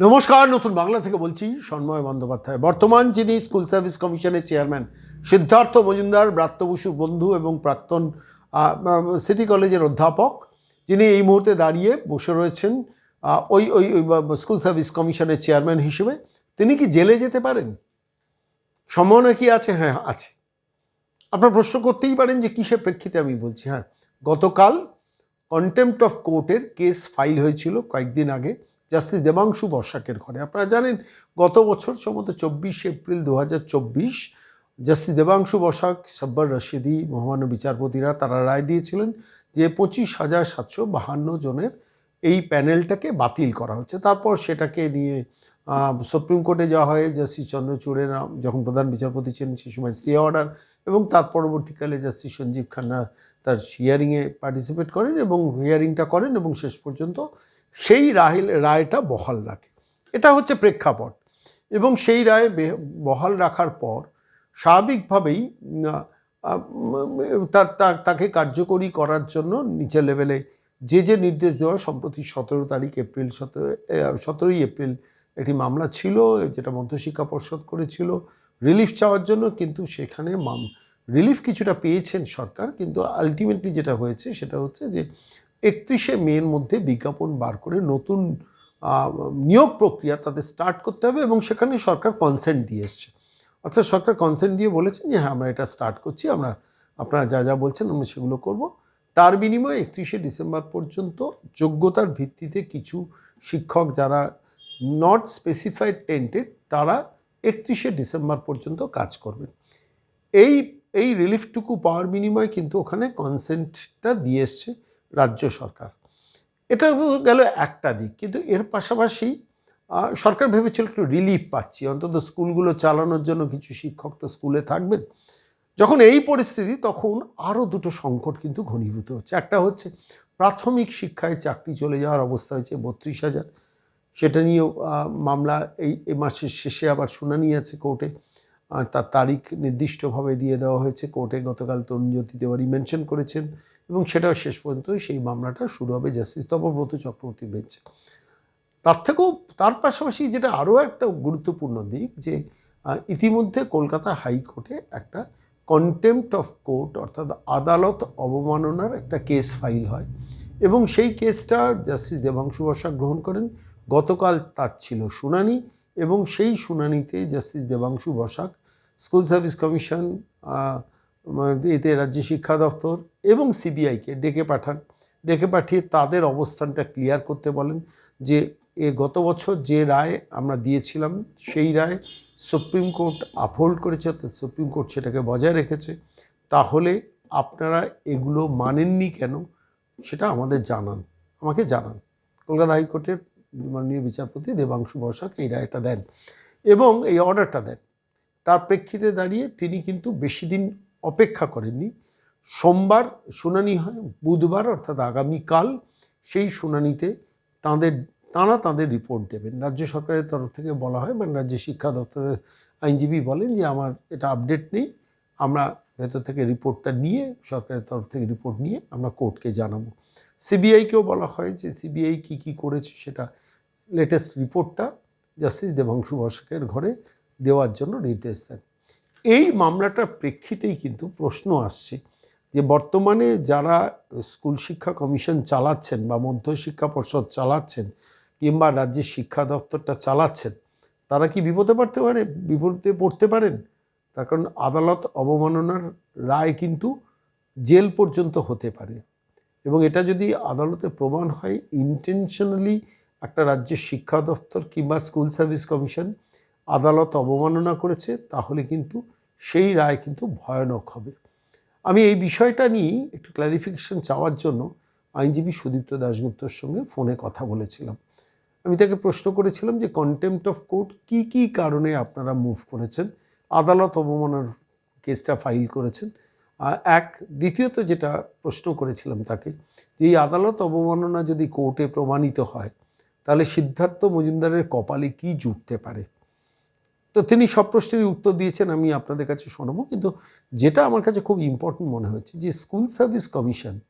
নমস্কার, নতুন বাংলা থেকে বলছি সন্ময় বন্দ্যোপাধ্যায়। বর্তমান যিনি স্কুল সার্ভিস কমিশনের চেয়ারম্যান, সিদ্ধার্থ মজুমদার ব্রাত্য বসু বন্ধু এবং প্রাক্তন সিটি কলেজের অধ্যাপক, যিনি এই মুহূর্তে দাঁড়িয়ে বসে রয়েছেন ওই ওই ওই স্কুল সার্ভিস কমিশনের চেয়ারম্যান হিসেবে। তিনি কি জেলে যেতে পারেন? সম্ভাবনা কি আছে? হ্যাঁ আছে। আপনার প্রশ্ন করতেই পারেন যে কিসের প্রেক্ষিতে আমি বলছি। হ্যাঁ গতকাল কন্টেম্পট অফ কোর্টের কেস ফাইল হয়েছিল কয়েকদিন আগে। জাস্টিস দেবাংশু বর্ষাকের ঘরে। আপনারা জানেন, গত বছর সম্ভবত চব্বিশ এপ্রিল দু হাজার চব্বিশ জাস্টিস দেবাংশু বর্ষাক, সব্বর রশিদি, মহামান্য বিচারপতিরা তারা রায় দিয়েছিলেন যে পঁচিশ হাজার সাতশো বাহান্ন জনের এই প্যানেলটাকে বাতিল করা হচ্ছে। তারপর সেটাকে নিয়ে সুপ্রিম কোর্টে যাওয়া হয়, জাস্টিস চন্দ্রচূড়ের যখন প্রধান বিচারপতি ছিলেন সেই সময় স্টে অর্ডার এবং তার পরবর্তীকালে জাস্টিস সঞ্জীব খান্না তার হিয়ারিংয়ে পার্টিসিপেট করেন এবং হিয়ারিংটা করেন এবং শেষ পর্যন্ত সেই রায় রায়টা বহাল রাখে। এটা হচ্ছে প্রেক্ষাপট। এবং সেই রায় বহাল রাখার পর স্বাভাবিকভাবেই তার তাকে কার্যকরী করার জন্য নিচের লেভেলে যে যে নির্দেশ দেওয়া সম্প্রতি সতেরো তারিখ এপ্রিল সতেরো সতেরোই এপ্রিল একটি মামলা ছিল, যেটা মধ্যশিক্ষা পর্ষদ করেছিল রিলিফ চাওয়ার জন্য, কিন্তু সেখানে মাম রিলিফ কিছুটা পেয়েছেন সরকার, কিন্তু আলটিমেটলি যেটা হয়েছে সেটা হচ্ছে যে একত্রিশে মের মধ্যে বিজ্ঞাপন বার করে নতুন নিয়োগ প্রক্রিয়া তাদের স্টার্ট করতে হবে এবং সেখানে সরকার কনসেন্ট দিয়ে এসছে। অর্থাৎ সরকার কনসেন্ট দিয়ে বলেছেন যে হ্যাঁ আমরা এটা স্টার্ট করছি, আমরা আপনারা যা যা বলছেন আমরা সেগুলো করব। তার বিনিময়ে একত্রিশে ডিসেম্বর পর্যন্ত যোগ্যতার ভিত্তিতে কিছু শিক্ষক যারা নট স্পেসিফাইড টেন্টেড তারা একত্রিশে ডিসেম্বর পর্যন্ত কাজ করবেন। এই এই রিলিফটুকু পাওয়ার বিনিময়ে কিন্তু ওখানে কনসেন্টটা দিয়ে এসছে। রাজ্য সরকার। এটা তো গেল একটা দিক, কিন্তু এর পাশাপাশি সরকার ভেবেছিল একটু রিলিফ পাচ্ছি। অন্তত স্কুলগুলো চালানোর জন্য কিছু শিক্ষক তো স্কুলে থাকবেন। যখন এই পরিস্থিতি, তখন আরও দুটো সংকট কিন্তু ঘনীভূত হচ্ছে। একটা হচ্ছে, প্রাথমিক শিক্ষায় চাকরি চলে যাওয়ার অবস্থা হয়েছে বত্রিশ হাজার। সেটা নিয়েও মামলা এই মাসের শেষে আবার শুনানি আছে কোর্টে। তার তারিখ নির্দিষ্টভাবে দিয়ে দেওয়া হয়েছে। কোর্টে গতকাল তরুণজ্যোতি তেওয়ারি মেনশন করেছেন। এবং সেটাও শেষ পর্যন্ত সেই মামলাটা শুরু হবে জাস্টিস তপব্রত চক্রবর্তীর বেঞ্চে। তার থেকেও, তার পাশাপাশি যেটা আরও একটা গুরুত্বপূর্ণ দিক যে ইতিমধ্যে কলকাতা হাইকোর্টে একটা কন্টেম্পট অফ কোর্ট অর্থাৎ আদালত অবমাননার একটা কেস ফাইল হয় এবং সেই কেসটা জাস্টিস দেবাংশু বর্ষা গ্রহণ করেন। গতকাল তার ছিল শুনানি এবং সেই শুনানিতে justice Debangshu Basak school service commission এতে রাজ্য শিক্ষা দপ্তর এবং সিবিআইকে ডেকে পাঠান। ডেকে পাঠিয়ে তাদের অবস্থানটা ক্লিয়ার করতে বলেন যে, এ গত বছর যে রায় আমরা দিয়েছিলাম, সেই রায় সুপ্রিম কোর্ট আপহোল্ড করেছে, অর্থাৎ সুপ্রিম কোর্ট সেটাকে বজায় রেখেছে। তাহলে আপনারা এগুলো মানেননি কেন? সেটা আমাদের জানান। আমাকে জানান। কলকাতা হাইকোর্টের মাননীয় বিচারপতি দেবাংশু বসাক এই রায়টা দেন এবং এই অর্ডারটা দেন। তার প্রেক্ষিতে দাঁড়িয়ে তিনি কিন্তু বেশি দিন অপেক্ষা করেননি। সোমবার শুনানি হয়, বুধবার অর্থাৎ আগামীকাল সেই শুনানিতে তাঁদের, তাঁরা তাঁদের রিপোর্ট দেবেন। রাজ্য সরকারের তরফ থেকে বলা হয় মানে রাজ্য শিক্ষা দপ্তরের আইনজীবী বলেন যে আমার এটা আপডেট নেই, আমরা ভেতর থেকে রিপোর্টটা নিয়ে, সরকারের তরফ থেকে রিপোর্ট নিয়ে আমরা কোর্টকে জানাব। সিবিআইকেও বলা হয় যে সিবিআই কী কী করেছে সেটা লেটেস্ট রিপোর্টটা জাস্টিস দেবাংশু বসাকের ঘরে দেওয়ার জন্য নির্দেশ দেন। এই মামলাটার প্রেক্ষিতেই কিন্তু প্রশ্ন আসছে যে বর্তমানে যারা স্কুল শিক্ষা কমিশন চালাচ্ছেন বা মধ্য শিক্ষা পর্ষদ চালাচ্ছেন কিংবা রাজ্যের শিক্ষা দপ্তরটা চালাচ্ছেন, তারা কি বিপদে পড়তে পারে? বিপদে পড়তে পারেন? তার কারণ আদালত অবমাননার রায় কিন্তু জেল পর্যন্ত হতে পারে। এবং এটা যদি আদালতে প্রমাণ হয় ইন্টেনশনালি একটা রাজ্যের শিক্ষা দপ্তর কিংবা স্কুল সার্ভিস কমিশন আদালত অবমাননা করেছে, তাহলে কিন্তু সেই রায় কিন্তু ভয়ানক হবে। আমি এই বিষয়টা নিয়ে একটু ক্ল্যারিফিকেশন চাওয়ার জন্য আইনজীবী সুদীপ্ত দাশগুপ্তর সঙ্গে ফোনে কথা বলেছিলাম। আমি তাকে প্রশ্ন করেছিলাম যে কন্টেম্পট অফ কোর্ট কি কি কারণে আপনারা মুভ করেছেন? আদালত অবমাননার কেসটা ফাইল করেছেন। এক, দ্বিতীয়ত যেটা প্রশ্ন করেছিলাম তাকে, যে এই আদালত অবমাননা যদি কোর্টে প্রমাণিত হয়, তাহলে সিদ্ধার্থ মজুমদারের কপালে কি জুটতে পারে? তো তিনি সব প্রশ্নেরই উত্তর দিয়েছেন, আমি আপনাদের কাছে শোনাবো। কিন্তু যেটা আমার কাছে খুব ইম্পর্টেন্ট মনে হচ্ছে যে স্কুল সার্ভিস কমিশন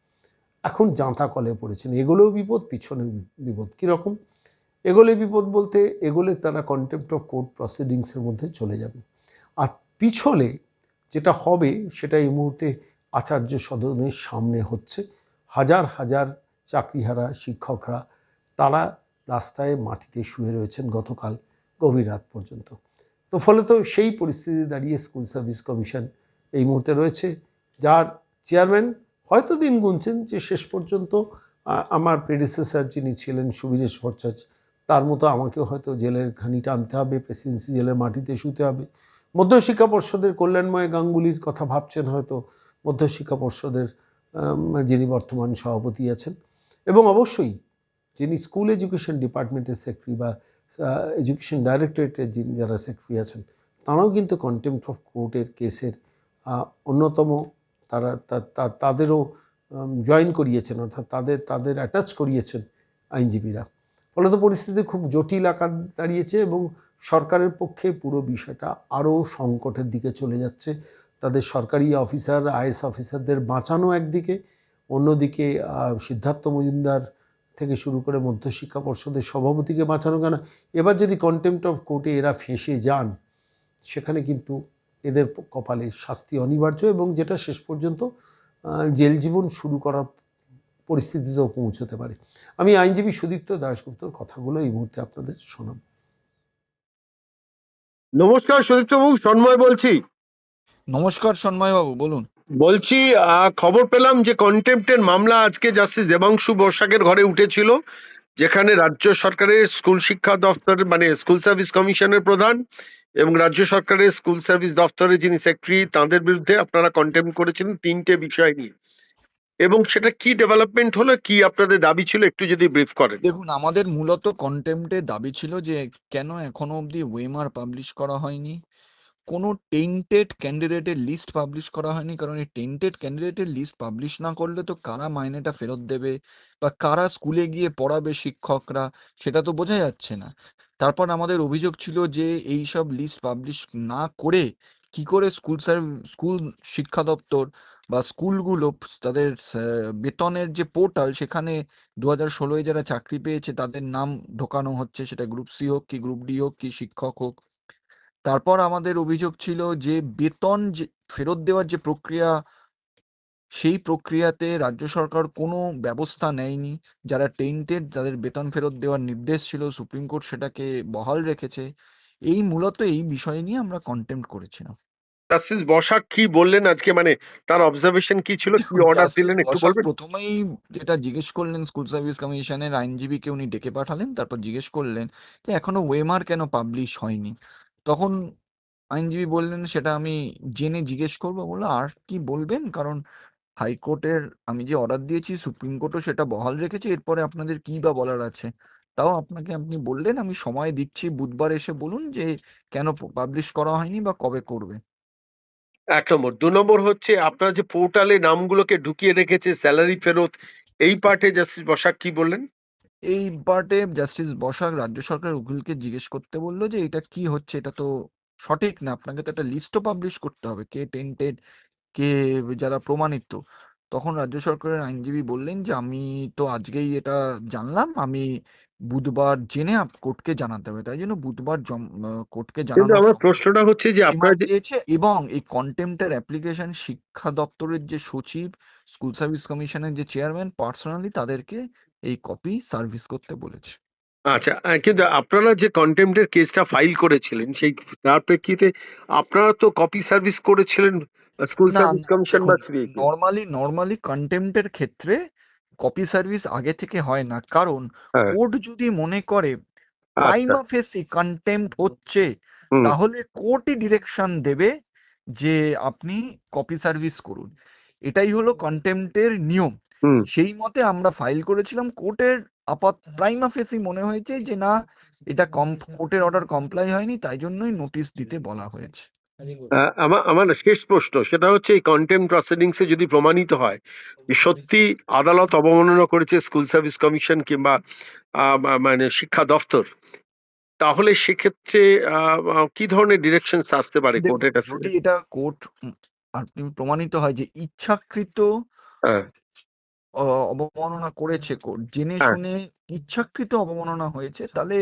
এখন জাঁতা কলে পড়েছেন। এগুলোও বিপদ, পিছনেও বিপদ। কীরকম? এগোলে বিপদ বলতে, এগোলে তারা কন্টেম্পট অফ কোর্ট প্রসিডিংসের মধ্যে চলে যাবে। আর পিছলে যেটা হবে, সেটা এই মুহূর্তে আচার্য সদনের সামনে হচ্ছে। হাজার হাজার চাকরিহারা, শিক্ষকরা, তারা রাস্তায় মাটিতে শুয়ে রয়েছেন গতকাল গভীর রাত পর্যন্ত। তো ফলে তো সেই পরিস্থিতি দাঁড়িয়ে স্কুল সার্ভিস কমিশন এই মুহূর্তে রয়েছে, যার চেয়ারম্যান হয়তো দিন গুনছেন যে শেষ পর্যন্ত আমার প্রেডিসেসার যিনি ছিলেন সুবিরেশ ভট্টাচার্য, তার মতো আমাকেও হয়তো জেলের ঘানিটা আনতে হবে প্রেসিডেন্সি জেলের মাটিতে শুতে হবে। মধ্যশিক্ষা পর্ষদের কল্যাণময় গাঙ্গুলির কথা ভাবছেন হয়তো মধ্যশিক্ষা পর্ষদের যিনি বর্তমান সভাপতি আছেন। এবং অবশ্যই যিনি স্কুল এডুকেশন ডিপার্টমেন্টের সেক্রেটারি বা এডুকেশন ডাইরেক্টরেটের যিনি যারা সেক্রেটারি আছেন, তারাও কিন্তু কন্টেম্পট অফ কোর্টের কেসের অন্যতম তারা তাদেরও জয়েন করিয়েছেন, অর্থাৎ তাদের তাদের অ্যাটাচ করিয়েছেন আইনজীবীরা। ফলে তো পরিস্থিতি খুব জটিল আকার দাঁড়িয়েছে এবং সরকারের পক্ষে পুরো বিষয়টা আরও সংকটের দিকে চলে যাচ্ছে। তাদের সরকারি অফিসার আইএস অফিসারদের বাঁচানো একদিকে, অন্যদিকে সিদ্ধার্থ মজুমদার থেকে শুরু করে মধ্যশিক্ষা পর্ষদের সভাপতিকে বাঁচানো কেন? এবার যদি কন্টেম্পট অফ কোর্টে এরা ফেঁসে যান সেখানে কিন্তু এদের কপালে শাস্তি অনিবার্য এবং যেটা শেষ পর্যন্ত জেল জীবন শুরু করার পরিস্থিতিতেও পৌঁছতে পারে। আমি আইনজীবী সুদীপ্ত দাশগুপ্তর কথাগুলো এই মুহূর্তে আপনাদের শোনাব। নমস্কার সুদীপ্তবাবু সন্ময় বলছি। নমস্কার সন্ময় বাবু বলুন। বলছি আহ, খবর পেলাম যে কন্টেম্পটের মামলা আজকে জাস্টিস দেবাংশু বর্ষাকের ঘরে উঠেছিল যেখানে রাজ্য সরকারের স্কুল শিক্ষা দপ্তর মানে স্কুল সার্ভিস কমিশনের প্রধান এবং রাজ্য সরকারের স্কুল সার্ভিস দপ্তরের যিনি সেক্রেটারি তাদের বিরুদ্ধে আপনারা কন্টেম্প করেছিলেন তিনটে বিষয় নিয়ে। এবং সেটা কি ডেভেলপমেন্ট হলো কি আপনাদের দাবি ছিল একটু যদি ব্রিফ করেন। দেখুন আমাদের মূলত কন্টেম্পটে দাবি ছিল যে কেন এখনও অবধি ওয়েমার পাবলিশ করা হয়নি। কোনো টেন্টেড ক্যান্ডিডেটের লিস্ট পাবলিশ করা হয়নি, কারণ এই টেন্টেড ক্যান্ডিডেটের লিস্ট পাবলিশ না করলে তো কারা মাইনেটা ফেরত দেবে বা কারা স্কুলে গিয়ে পড়াবে শিক্ষকরা, সেটা তো বোঝা যাচ্ছে না। তারপর আমাদের অভিযোগ ছিল যে এই সব লিস্ট পাবলিশ না করে কি করে স্কুল স্কুল শিক্ষা দপ্তর বা স্কুলগুলো তাদের বেতনের যে পোর্টাল সেখানে দু হাজার ষোলোয় যারা চাকরি পেয়েছে তাদের নাম ঢোকানো হচ্ছে, সেটা গ্রুপ সি হোক কি গ্রুপ ডি হোক কি শিক্ষক হোক। তারপর আমাদের অভিযোগ ছিল যে বেতন ফেরত দেওয়ার যে প্রক্রিয়া সেই প্রক্রিয়াতে রাজ্য সরকার কোনো ব্যবস্থা নেয়নি। যারা টেন্টেড তাদের বেতন ফেরত দেওয়ার নির্দেশ ছিল সুপ্রিম কোর্ট সেটাকে বহাল রেখেছে। এই মূলত এই বিষয় নিয়ে আমরা কন্টেম্প করেছিলাম। জাস্টিস বসাক কি বললেন আজকে? মানে তার অবজারভেশন কি ছিল? কি অর্ডার দিলেন একটু বলবেন? প্রথমেই যেটা জিজ্ঞেস করলেন স্কুল সার্ভিস কমিশনের আইনজীবীকে উনি ডেকে পাঠালেন তারপর জিজ্ঞেস করলেন যে এখনও ওয়েমার কেন পাবলিশ হয়নি? তখন আইনজীবী বললেন, সেটা আমি জেনে জিজ্ঞেস করব। বলল, আর কি বলবেন? কারণ হাইকোর্টের আমি যে অর্ডার দিয়েছি, সুপ্রিম কোর্টও সেটা বহাল রেখেছে। এরপরে আপনাদের কি বা বলার আছে? তাও আপনাকে আপনি বললেন, আমি সময় দিচ্ছি, বুধবার এসে বলুন যে কেন পাবলিশ করা হয়নি বা কবে করবে? এক নম্বর। দু নম্বর হচ্ছে, আপনারা যে পোর্টালে নামগুলোকে ঢুকিয়ে রেখেছে, স্যালারি ফেরত, এই পার্টে জাস্টিস বসাক কি বললেন? এই পার্টে জাস্টিস বসাক রাজ্য সরকারের উকিলকে জিজ্ঞেস করতে বলল যে এটা কি হচ্ছে? এটা তো সঠিক না। আপনাকে তো একটা লিস্টও পাবলিশ করতে হবে। কে টেন্টেড কে যারা প্রমাণিত? তখন রাজ্য সরকারের আইনজীবী বললেন যে আমি তো আজকেই এটা জানলাম। আমি বুধবার জেনে কোর্টকে জানাতে হবে। তাই জন্য বুধবার কোর্টকে জানানোর আমার প্রশ্নটা হচ্ছে যে আপনারা এবং এই কন্টেম্পটের অ্যাপ্লিকেশন শিক্ষা দপ্তরের যে সচিব স্কুল সার্ভিস কমিশনের যে চেয়ারম্যান পার্সোনালি তাদেরকে এই কপি সার্ভিস করতে বলেছে। আচ্ছা কিন্তু আপনারা যে কন্টেম্পটের কেসটা ফাইল করেছিলেন সেই তার প্রেক্ষিতে আপনারা তো কপি সার্ভিস করেছিলেন স্কুল সার্ভিস কমিশন বা সিবিআই নর্মালি নর্মালি কন্টেম্পটের ক্ষেত্রে কপি সার্ভিস আগে থেকে হয় না। কারণ হ্যাঁ। কোর্ট যদি মনে করে আচ্ছা। প্রাইমা ফেসি কন্টেম্পট হচ্ছে তাহলে কোর্টই ডিরেকশন দেবে যে আপনি কপি সার্ভিস করুন। এটাই হলো কন্টেম্পটের নিয়ম। সেই মতে আমরা ফাইল করেছিলাম। কোর্টের আপাত প্রাইমা ফেসি মনে হয়েছে যে না এটা কম কোর্টের অর্ডার কমপ্লাই হয়নি তাই জন্যই নোটিশ দিতে বলা হয়েছে। আমার আমার শেষ প্রশ্ন সেটা হচ্ছে এই কন্টেম্প প্রসিডিংসে যদি প্রমাণিত হয় যে সত্যি আদালত অবমাননা করেছে স্কুল সার্ভিস কমিশন কিংবা আহ, মানে শিক্ষা দফতর তাহলে সেক্ষেত্রে কি ধরনের ডিরেকশন আসতে পারে কোর্টের কাছ এটা কোর্ট প্রমাণিত হয় যে ইচ্ছাকৃত হ্যাঁ। অবমাননা করেছে কো- জেনে হ্যাঁ। শুনে ইচ্ছাকৃত অবমাননা হয়েছে তাহলে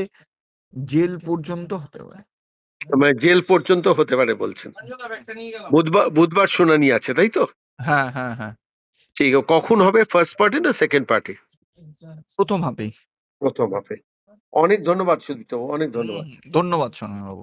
জেল পর্যন্ত হতে পারে। মানে জেল পর্যন্ত হতে পারে বলছেন। বুধবার বুধবার শুনানি আছে তাই তো? হ্যাঁ হ্যাঁ হ্যাঁ। ঠিক কখন হবে? ফার্স্ট পার্টি না সেকেন্ড পার্টি প্রথম হাফেই প্রথম হবে অনেক ধন্যবাদ সুদীপ্ত অনেক ধন্যবাদ। ধন্যবাদ সোনাই বাবু